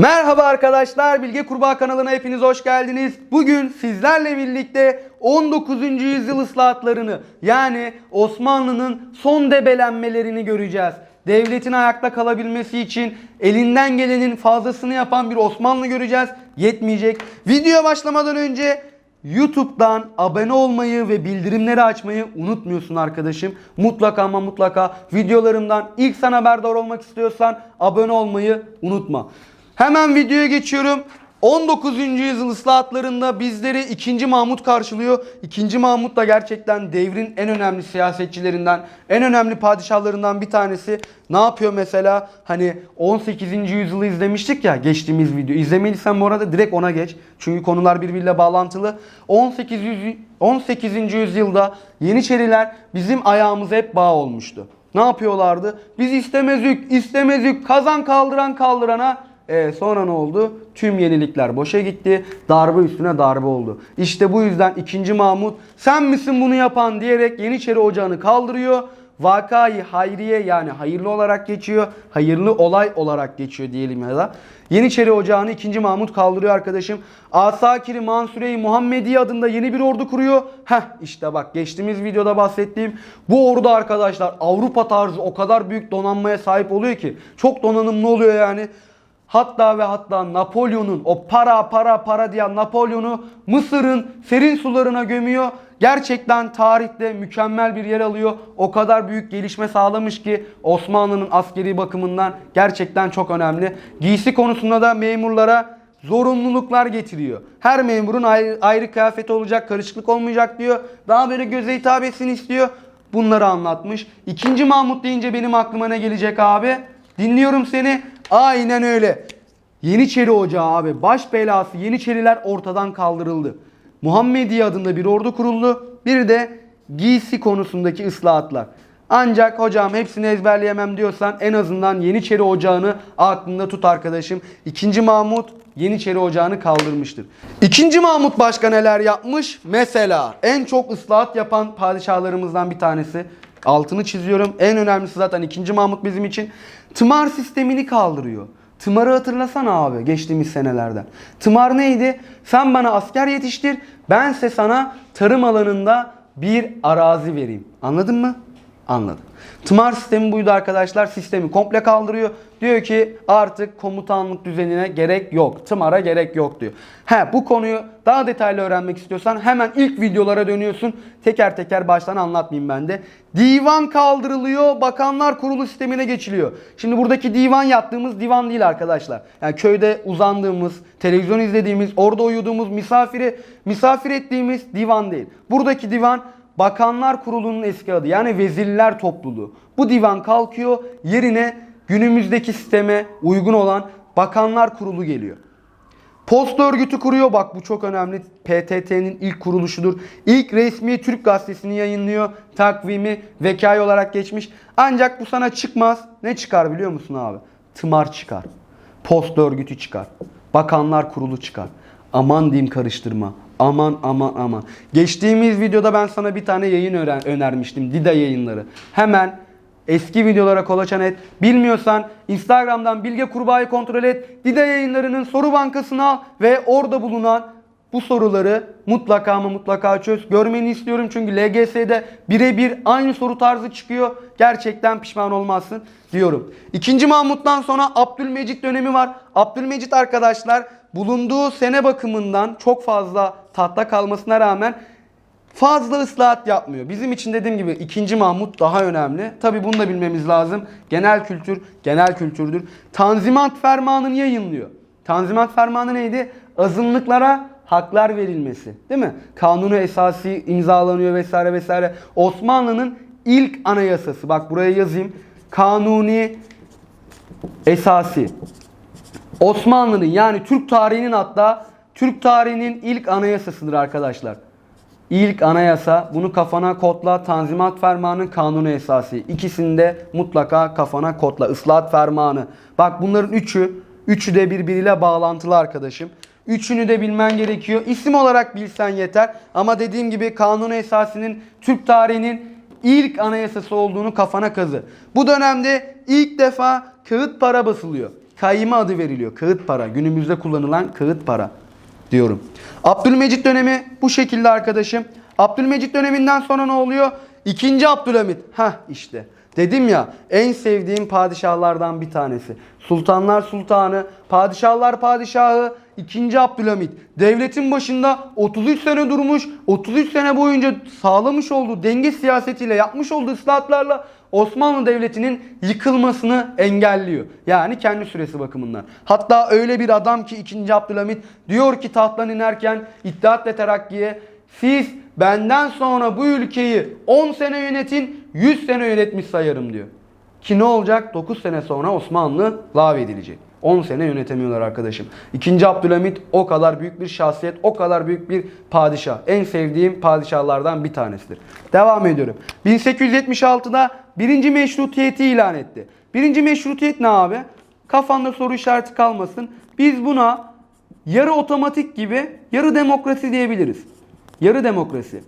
Merhaba arkadaşlar, Bilge Kurbağa kanalına hepiniz hoş geldiniz. Bugün sizlerle birlikte 19. yüzyıl ıslahatlarını yani Osmanlı'nın son debelenmelerini göreceğiz. Devletin ayakta kalabilmesi için elinden gelenin fazlasını yapan bir Osmanlı göreceğiz. Yetmeyecek. Videoya başlamadan önce YouTube'dan abone olmayı ve bildirimleri açmayı unutmuyorsun arkadaşım. Mutlaka ama mutlaka videolarımdan ilk sen haberdar olmak istiyorsan abone olmayı unutma. Hemen videoya geçiyorum. 19. yüzyıl ıslahatlarında bizleri 2. Mahmut karşılıyor. 2. Mahmut da gerçekten devrin en önemli siyasetçilerinden, en önemli padişahlarından bir tanesi. Ne yapıyor mesela? Hani 18. yüzyılı izlemiştik ya geçtiğimiz video. İzlemediysen bu arada direkt ona geç. Çünkü konular birbiriyle bağlantılı. 18. yüzy- 18. yüzyılda Yeniçeriler bizim ayağımıza hep bağ olmuştu. Ne yapıyorlardı? Biz istemezük, istemezük, kazan kaldıran kaldırana e, sonra ne oldu? Tüm yenilikler boşa gitti. Darbe üstüne darbe oldu. İşte bu yüzden 2. Mahmut sen misin bunu yapan diyerek Yeniçeri Ocağı'nı kaldırıyor. Vakayı hayriye yani hayırlı olarak geçiyor. Hayırlı olay olarak geçiyor diyelim ya da. Yeniçeri Ocağı'nı 2. Mahmut kaldırıyor arkadaşım. Asakiri Mansure-i Muhammedi adında yeni bir ordu kuruyor. Heh işte bak geçtiğimiz videoda bahsettiğim bu ordu arkadaşlar Avrupa tarzı o kadar büyük donanmaya sahip oluyor ki. Çok donanımlı oluyor yani. Hatta ve hatta Napolyon'un o para para para diyen Napolyon'u Mısır'ın serin sularına gömüyor. Gerçekten tarihte mükemmel bir yer alıyor. O kadar büyük gelişme sağlamış ki Osmanlı'nın askeri bakımından gerçekten çok önemli. Giysi konusunda da memurlara zorunluluklar getiriyor. Her memurun ayrı, ayrı kıyafeti olacak, karışıklık olmayacak diyor. Daha böyle göze hitap etsin istiyor. Bunları anlatmış. İkinci Mahmut deyince benim aklıma ne gelecek abi? Dinliyorum seni. Aynen öyle. Yeniçeri Ocağı abi baş belası Yeniçeriler ortadan kaldırıldı. Muhammediye adında bir ordu kuruldu. Bir de giysi konusundaki ıslahatlar. Ancak hocam hepsini ezberleyemem diyorsan en azından Yeniçeri Ocağı'nı aklında tut arkadaşım. İkinci Mahmut Yeniçeri Ocağı'nı kaldırmıştır. İkinci Mahmut başka neler yapmış? Mesela en çok ıslahat yapan padişahlarımızdan bir tanesi. Altını çiziyorum. En önemlisi zaten 2. Mahmut bizim için. Tımar sistemini kaldırıyor. Tımarı hatırlasana abi geçtiğimiz senelerden. Tımar neydi? Sen bana asker yetiştir. Bense sana tarım alanında bir arazi vereyim. Anladın mı? Anladım. Tımar sistemi buydu arkadaşlar. Sistemi komple kaldırıyor. Diyor ki artık komutanlık düzenine gerek yok. Tımara gerek yok diyor. He bu konuyu daha detaylı öğrenmek istiyorsan hemen ilk videolara dönüyorsun. Teker teker baştan anlatmayayım ben de. Divan kaldırılıyor. Bakanlar kurulu sistemine geçiliyor. Şimdi buradaki divan yattığımız divan değil arkadaşlar. Yani köyde uzandığımız, televizyon izlediğimiz, orada uyuduğumuz, misafiri misafir ettiğimiz divan değil. Buradaki divan Bakanlar Kurulu'nun eski adı yani Vezirler Topluluğu. Bu divan kalkıyor yerine günümüzdeki sisteme uygun olan Bakanlar Kurulu geliyor. Post örgütü kuruyor. Bak bu çok önemli. PTT'nin ilk kuruluşudur. İlk resmi Türk gazetesini yayınlıyor. Takvimi vekay olarak geçmiş. Ancak bu sana çıkmaz. Ne çıkar biliyor musun abi? Tımar çıkar. Post örgütü çıkar. Bakanlar kurulu çıkar. Aman diyeyim karıştırma. Aman aman aman. Geçtiğimiz videoda ben sana bir tane yayın önermiştim. Dida yayınları. Hemen eski videolara kolaçan et. Bilmiyorsan Instagram'dan Bilge Kurbağa'yı kontrol et. Dida yayınlarının soru bankasını al ve orada bulunan bu soruları mutlaka ama mutlaka çöz. Görmeni istiyorum çünkü LGS'de birebir aynı soru tarzı çıkıyor. Gerçekten pişman olmazsın diyorum. İkinci Mahmut'tan sonra Abdülmecit dönemi var. Abdülmecit arkadaşlar bulunduğu sene bakımından çok fazla tahta kalmasına rağmen fazla ıslahat yapmıyor. Bizim için dediğim gibi 2. Mahmut daha önemli. Tabi bunu da bilmemiz lazım. Genel kültür genel kültürdür. Tanzimat fermanını yayınlıyor. Tanzimat fermanı neydi? Azınlıklara haklar verilmesi. Değil mi? Kanunu esası imzalanıyor vesaire vesaire. Osmanlı'nın ilk anayasası. Bak buraya yazayım. Kanuni esası. Osmanlı'nın yani Türk tarihinin hatta Türk tarihinin ilk anayasasıdır arkadaşlar. İlk anayasa bunu kafana kodla Tanzimat Fermanı Kanunu Esası. İkisini de mutlaka kafana kodla. Islahat Fermanı. Bak bunların üçü, üçü de birbiriyle bağlantılı arkadaşım. Üçünü de bilmen gerekiyor. İsim olarak bilsen yeter. Ama dediğim gibi Kanunu Esası'nın Türk tarihinin ilk anayasası olduğunu kafana kazı. Bu dönemde ilk defa kağıt para basılıyor. kayma adı veriliyor. Kağıt para. Günümüzde kullanılan kağıt para diyorum. Abdülmecit dönemi bu şekilde arkadaşım. Abdülmecit döneminden sonra ne oluyor? İkinci Abdülhamit. Hah işte. Dedim ya en sevdiğim padişahlardan bir tanesi. Sultanlar Sultanı, Padişahlar Padişahı, 2. Abdülhamit. Devletin başında 33 sene durmuş, 33 sene boyunca sağlamış olduğu denge siyasetiyle yapmış olduğu ıslahatlarla Osmanlı Devleti'nin yıkılmasını engelliyor. Yani kendi süresi bakımından. Hatta öyle bir adam ki 2. Abdülhamit diyor ki tahttan inerken İttihat ve Terakki'ye siz benden sonra bu ülkeyi 10 sene yönetin 100 sene yönetmiş sayarım diyor. Ki ne olacak? 9 sene sonra Osmanlı lağvedilecek. 10 sene yönetemiyorlar arkadaşım. İkinci Abdülhamit o kadar büyük bir şahsiyet, o kadar büyük bir padişah. En sevdiğim padişahlardan bir tanesidir. Devam ediyorum. 1876'da birinci meşrutiyeti ilan etti. Birinci meşrutiyet ne abi? Kafanda soru işareti kalmasın. Biz buna yarı otomatik gibi yarı demokrasi diyebiliriz. Yarı demokrasi.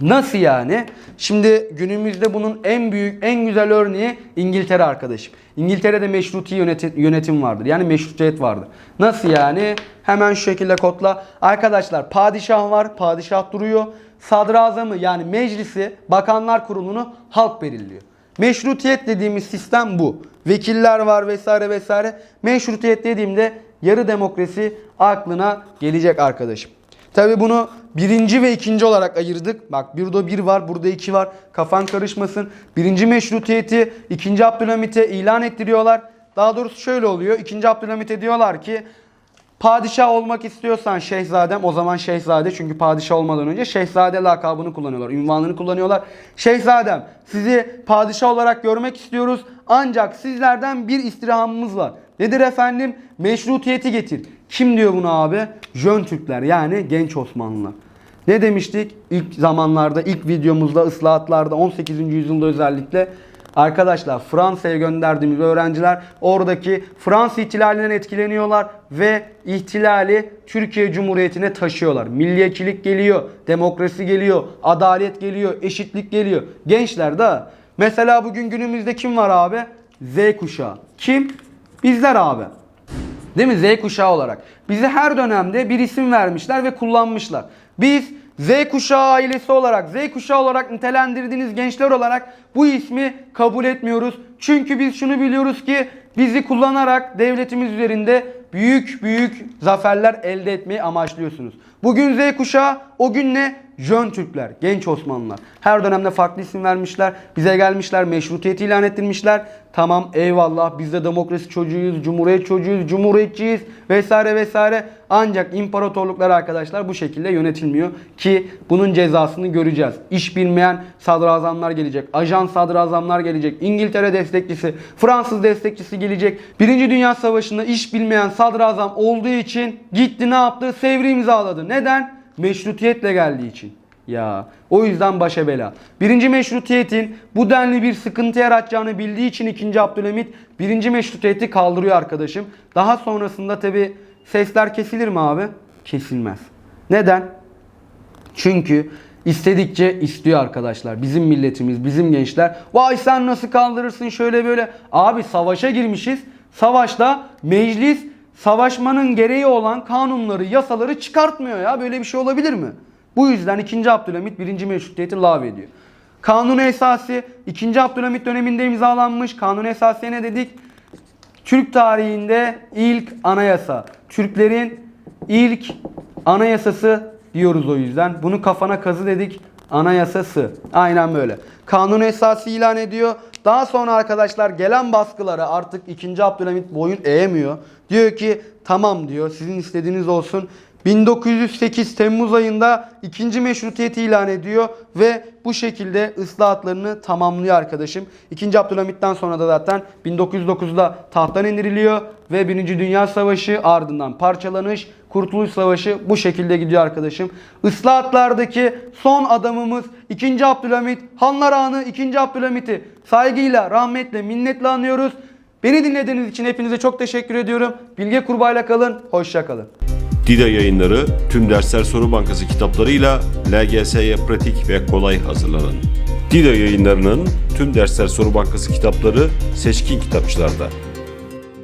Nasıl yani? Şimdi günümüzde bunun en büyük, en güzel örneği İngiltere arkadaşım. İngiltere'de meşruti yönetim, vardır. Yani meşrutiyet vardır. Nasıl yani? Hemen şu şekilde kodla. Arkadaşlar padişah var, padişah duruyor. Sadrazamı yani meclisi, bakanlar kurulunu halk belirliyor. Meşrutiyet dediğimiz sistem bu. Vekiller var vesaire vesaire. Meşrutiyet dediğimde yarı demokrasi aklına gelecek arkadaşım. Tabi bunu birinci ve ikinci olarak ayırdık. Bak burada bir var, burada iki var. Kafan karışmasın. Birinci meşrutiyeti ikinci Abdülhamit'e ilan ettiriyorlar. Daha doğrusu şöyle oluyor. İkinci Abdülhamit'e diyorlar ki padişah olmak istiyorsan şehzadem o zaman şehzade çünkü padişah olmadan önce şehzade lakabını kullanıyorlar. Ünvanını kullanıyorlar. Şehzadem sizi padişah olarak görmek istiyoruz ancak sizlerden bir istirhamımız var. Nedir efendim? Meşrutiyeti getir. Kim diyor bunu abi? Jön Türkler yani genç Osmanlılar. Ne demiştik? İlk zamanlarda, ilk videomuzda, ıslahatlarda 18. yüzyılda özellikle Arkadaşlar Fransa'ya gönderdiğimiz öğrenciler oradaki Fransız ihtilalinden etkileniyorlar ve ihtilali Türkiye Cumhuriyeti'ne taşıyorlar. Milliyetçilik geliyor, demokrasi geliyor, adalet geliyor, eşitlik geliyor. Gençler de mesela bugün günümüzde kim var abi? Z kuşağı. Kim? Bizler abi. Değil mi? Z kuşağı olarak. Bize her dönemde bir isim vermişler ve kullanmışlar. Biz Z kuşağı ailesi olarak, Z kuşağı olarak nitelendirdiğiniz gençler olarak bu ismi kabul etmiyoruz. Çünkü biz şunu biliyoruz ki bizi kullanarak devletimiz üzerinde büyük büyük zaferler elde etmeyi amaçlıyorsunuz. Bugün Z kuşağı, o gün ne? Jön Türkler, genç Osmanlılar. Her dönemde farklı isim vermişler. Bize gelmişler, meşrutiyeti ilan ettirmişler. Tamam eyvallah biz de demokrasi çocuğuyuz, cumhuriyet çocuğuyuz, cumhuriyetçiyiz vesaire vesaire. Ancak imparatorluklar arkadaşlar bu şekilde yönetilmiyor ki bunun cezasını göreceğiz. İş bilmeyen sadrazamlar gelecek, ajan sadrazamlar gelecek, İngiltere destekçisi, Fransız destekçisi gelecek. Birinci Dünya Savaşı'nda iş bilmeyen sadrazam olduğu için gitti ne yaptı? Sevri imzaladı. Neden? Meşrutiyetle geldiği için. Ya o yüzden başa bela. Birinci meşrutiyetin bu denli bir sıkıntı yaratacağını bildiği için ikinci Abdülhamit birinci meşrutiyeti kaldırıyor arkadaşım. Daha sonrasında tabi sesler kesilir mi abi? Kesilmez. Neden? Çünkü istedikçe istiyor arkadaşlar. Bizim milletimiz, bizim gençler. Vay sen nasıl kaldırırsın şöyle böyle. Abi savaşa girmişiz. Savaşta meclis savaşmanın gereği olan kanunları, yasaları çıkartmıyor ya. Böyle bir şey olabilir mi? Bu yüzden 2. Abdülhamit 1. Meşrutiyeti lağvediyor. Kanun esası 2. Abdülhamit döneminde imzalanmış. Kanun esası ne dedik? Türk tarihinde ilk anayasa. Türklerin ilk anayasası diyoruz o yüzden. Bunu kafana kazı dedik. Anayasası. Aynen böyle. Kanun esası ilan ediyor. Daha sonra arkadaşlar gelen baskıları artık 2. Abdülhamit boyun eğemiyor. Diyor ki tamam diyor sizin istediğiniz olsun. 1908 Temmuz ayında ikinci meşrutiyeti ilan ediyor ve bu şekilde ıslahatlarını tamamlıyor arkadaşım. İkinci Abdülhamit'ten sonra da zaten 1909'da tahttan indiriliyor ve Birinci Dünya Savaşı ardından parçalanış, Kurtuluş Savaşı bu şekilde gidiyor arkadaşım. Islahatlardaki son adamımız 2. Abdülhamit, Hanlar Ağa'nı 2. Abdülhamit'i saygıyla, rahmetle, minnetle anıyoruz. Beni dinlediğiniz için hepinize çok teşekkür ediyorum. Bilge Kurbağa'yla kalın, hoşça kalın. Dida yayınları tüm dersler soru bankası kitaplarıyla LGS'ye pratik ve kolay hazırlanın. Dida yayınlarının tüm dersler soru bankası kitapları seçkin kitapçılarda.